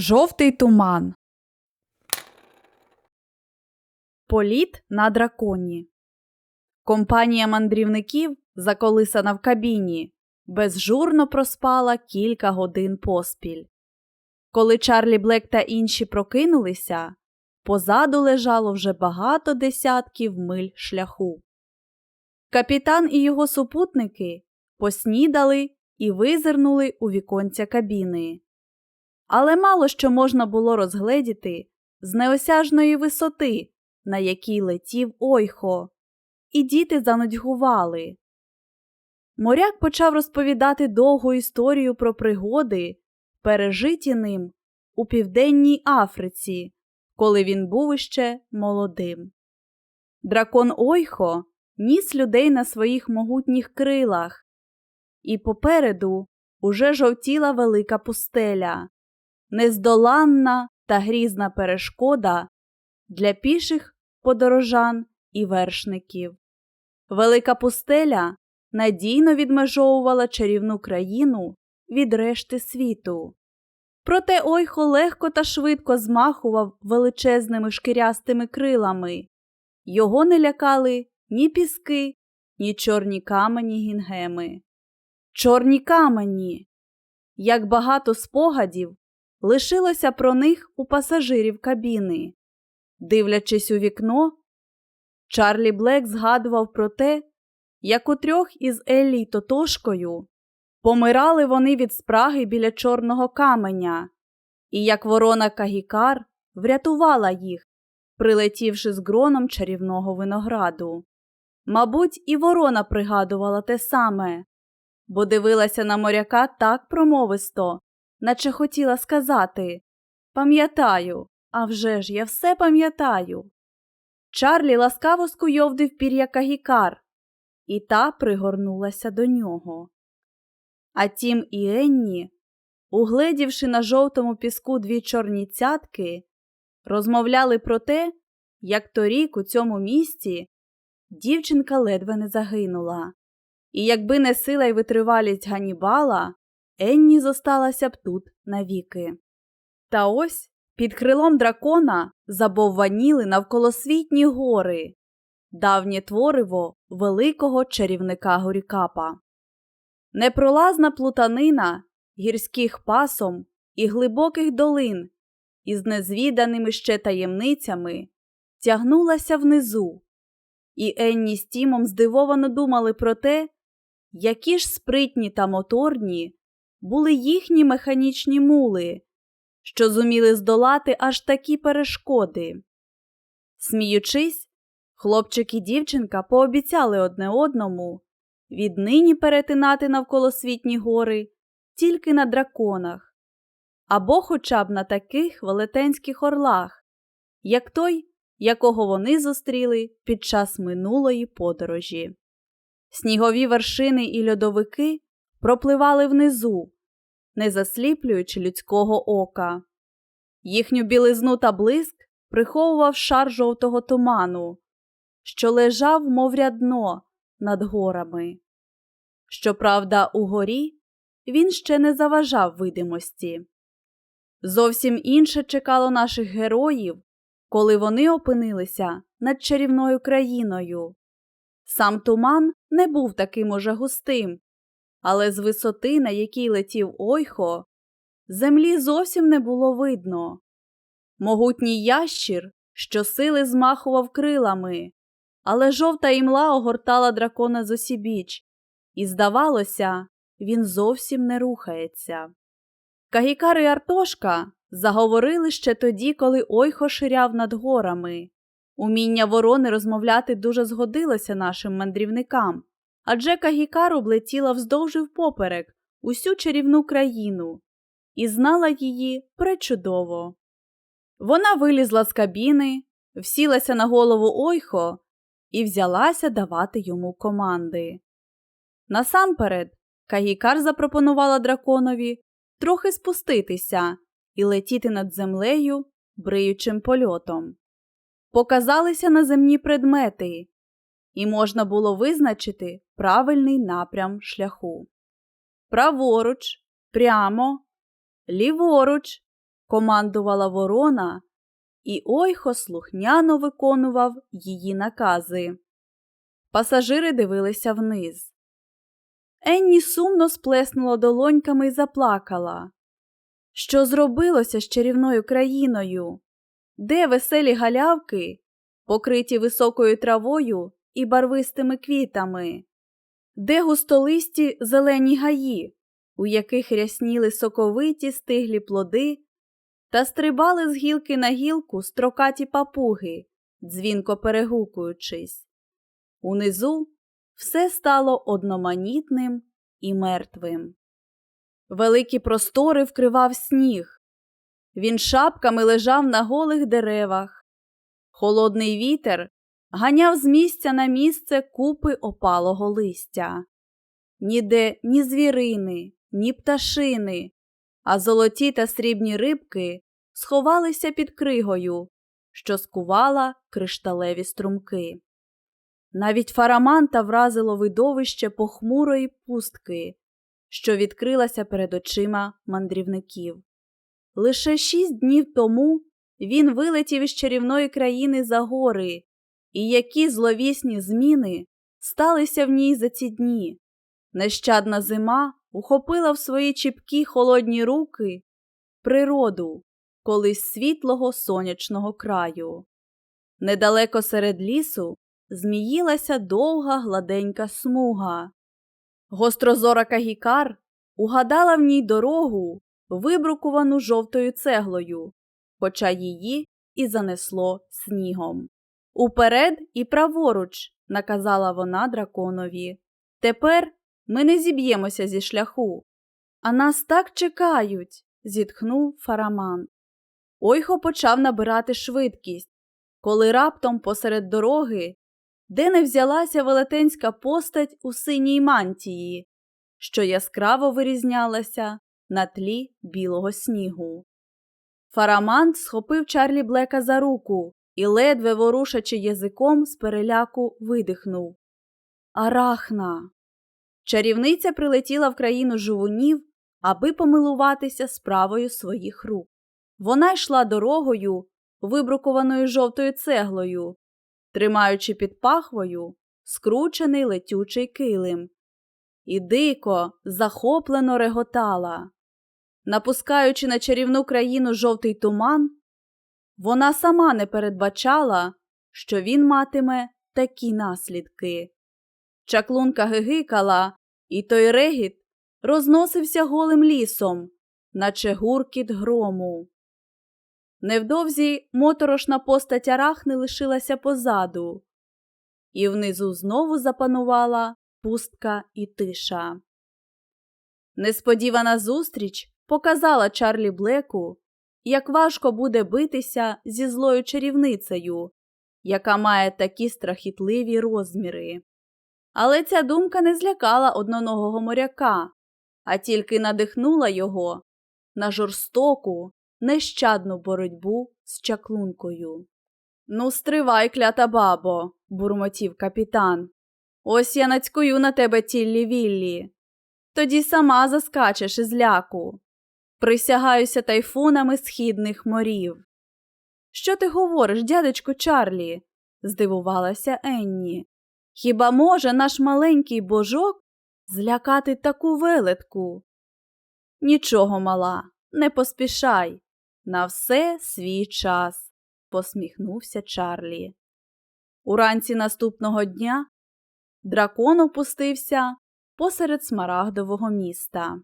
Жовтий туман. Політ на драконі. Компанія мандрівників, заколисана в кабіні, безжурно проспала кілька годин поспіль. Коли Чарлі Блек та інші прокинулися, позаду лежало вже багато десятків миль шляху. Капітан і його супутники поснідали і визирнули у віконця кабіни. Але мало що можна було розгледіти з неосяжної висоти, на якій летів ойхо, і діти занудьгували. Моряк почав розповідати довгу історію про пригоди, пережиті ним у Південній Африці, коли він був іще молодим. Дракон Ойхо ніс людей на своїх могутніх крилах, і попереду уже жовтіла велика пустеля, нездоланна та грізна перешкода для піших подорожан і вершників. Велика пустеля надійно відмежовувала чарівну країну від решти світу. Проте Ойхо легко та швидко змахував величезними шкірястими крилами. Його не лякали ні піски, ні чорні камені гінгеми. Чорні камені. Як багато спогадів лишилося про них у пасажирів кабіни. Дивлячись у вікно, Чарлі Блек згадував про те, як у трьох із Еллі Тотошкою помирали вони від спраги біля чорного каменя, і як ворона Кагікар врятувала їх, прилетівши з гроном чарівного винограду. Мабуть, і ворона пригадувала те саме, бо дивилася на моряка так промовисто, наче хотіла сказати Пам'ятаю, а вже ж я все пам'ятаю. Чарлі ласкаво скуйовдив пір'я Кагікар, і та пригорнулася до нього. А тім і Енні, угледівши на жовтому піску дві чорні цятки, розмовляли про те, як торік у цьому місці дівчинка ледве не загинула, і якби не сила й витривалість Ганібала, Енні зосталася б тут навіки. Та ось під крилом дракона забовваніли навколосвітні гори, давнє твориво великого чарівника Горікапа. Непролазна плутанина гірських пасом і глибоких долин із незвіданими ще таємницями тягнулася внизу, і Енні з Тімом здивовано думали про те, які ж спритні та моторні були їхні механічні мули, що зуміли здолати аж такі перешкоди. Сміючись, хлопчик і дівчинка пообіцяли одне одному віднині перетинати навколосвітні гори тільки на драконах, або хоча б на таких велетенських орлах, як той, якого вони зустріли під час минулої подорожі. Снігові вершини і льодовики пропливали внизу, не засліплюючи людського ока. Їхню білизну та блиск приховував шар жовтого туману, що лежав, мов рядно, над горами. Щоправда, угорі він ще не заважав видимості. Зовсім інше чекало наших героїв, коли вони опинилися над чарівною країною. Сам туман не був таким уже густим, але з висоти, на якій летів ойхо, землі зовсім не було видно. Могутній ящір щосили змахував крилами, але жовта імла огортала дракона з осібіч, і, здавалося, він зовсім не рухається. Кагікар і Артошка заговорили ще тоді, коли ойхо ширяв над горами. Уміння ворони розмовляти дуже згодилося нашим мандрівникам, адже Кагікар облетіла вздовж і впоперек усю чарівну країну і знала її пречудово. Вона вилізла з кабіни, всілася на голову ойхо і взялася давати йому команди. Насамперед, Кагікар запропонувала драконові трохи спуститися і летіти над землею бриючим польотом. Показалися наземні предмети, і можна було визначити правильний напрям шляху. Праворуч, прямо, ліворуч, командувала ворона, і ойхо слухняно виконував її накази. Пасажири дивилися вниз. Енні сумно сплеснула долоньками і заплакала. Що зробилося з чарівною країною? Де веселі галявки, покриті високою травою і барвистими квітами? Де густолисті зелені гаї, у яких рясніли соковиті стиглі плоди та стрибали з гілки на гілку строкаті папуги, дзвінко перегукуючись? Унизу все стало одноманітним і мертвим. Великі простори вкривав сніг. Він шапками лежав на голих деревах. Холодний вітер ганяв з місця на місце купи опалого листя. Ніде ні звірини, ні пташини, а золоті та срібні рибки сховалися під кригою, що скувала кришталеві струмки. Навіть фараманта вразило видовище похмурої пустки, що відкрилася перед очима мандрівників. Лише шість днів тому він вилетів із чарівної країни за гори, і які зловісні зміни сталися в ній за ці дні. Нещадна зима ухопила в свої чіпкі холодні руки природу колись світлого сонячного краю. Недалеко серед лісу зміїлася довга гладенька смуга. Гострозора Кагікар угадала в ній дорогу, вибрукувану жовтою цеглою, хоча її і занесло снігом. Уперед і праворуч, наказала вона драконові. Тепер ми не зіб'ємося зі шляху. А нас так чекають, зітхнув Фараман. Ойхо почав набирати швидкість, коли раптом посеред дороги, де не взялася велетенська постать у синій мантії, що яскраво вирізнялася на тлі білого снігу. Фарамант схопив Чарлі Блека за руку і, ледве ворушачи язиком, з переляку видихнув. Арахна. Чарівниця прилетіла в країну жувунів, аби помилуватися справою своїх рук. Вона йшла дорогою, вибрукованою жовтою цеглою, тримаючи під пахвою скручений летючий килим, і дико, захоплено реготала. Напускаючи на чарівну країну жовтий туман, вона сама не передбачала, що він матиме такі наслідки. Чаклунка гигикала, і той регіт розносився голим лісом, наче гуркіт грому. Невдовзі моторошна постать арахни лишилася позаду, і внизу знову запанувала пустка і тиша. Несподівана зустріч показала Чарлі Блеку, як важко буде битися зі злою чарівницею, яка має такі страхітливі розміри. Але ця думка не злякала одноногого моряка, а тільки надихнула його на жорстоку, нещадну боротьбу з чаклункою. Ну, стривай, клята бабо, бурмотів капітан. Ось я нацькую на тебе тіллі віллі. Тоді сама заскачеш із ляку. Присягаюся тайфунами східних морів. Що ти говориш, дядечко Чарлі? здивувалася Енні. Хіба може наш маленький божок злякати таку велетку? Нічого, мала, не поспішай. На все свій час, посміхнувся Чарлі. Уранці наступного дня дракон опустився посеред смарагдового міста.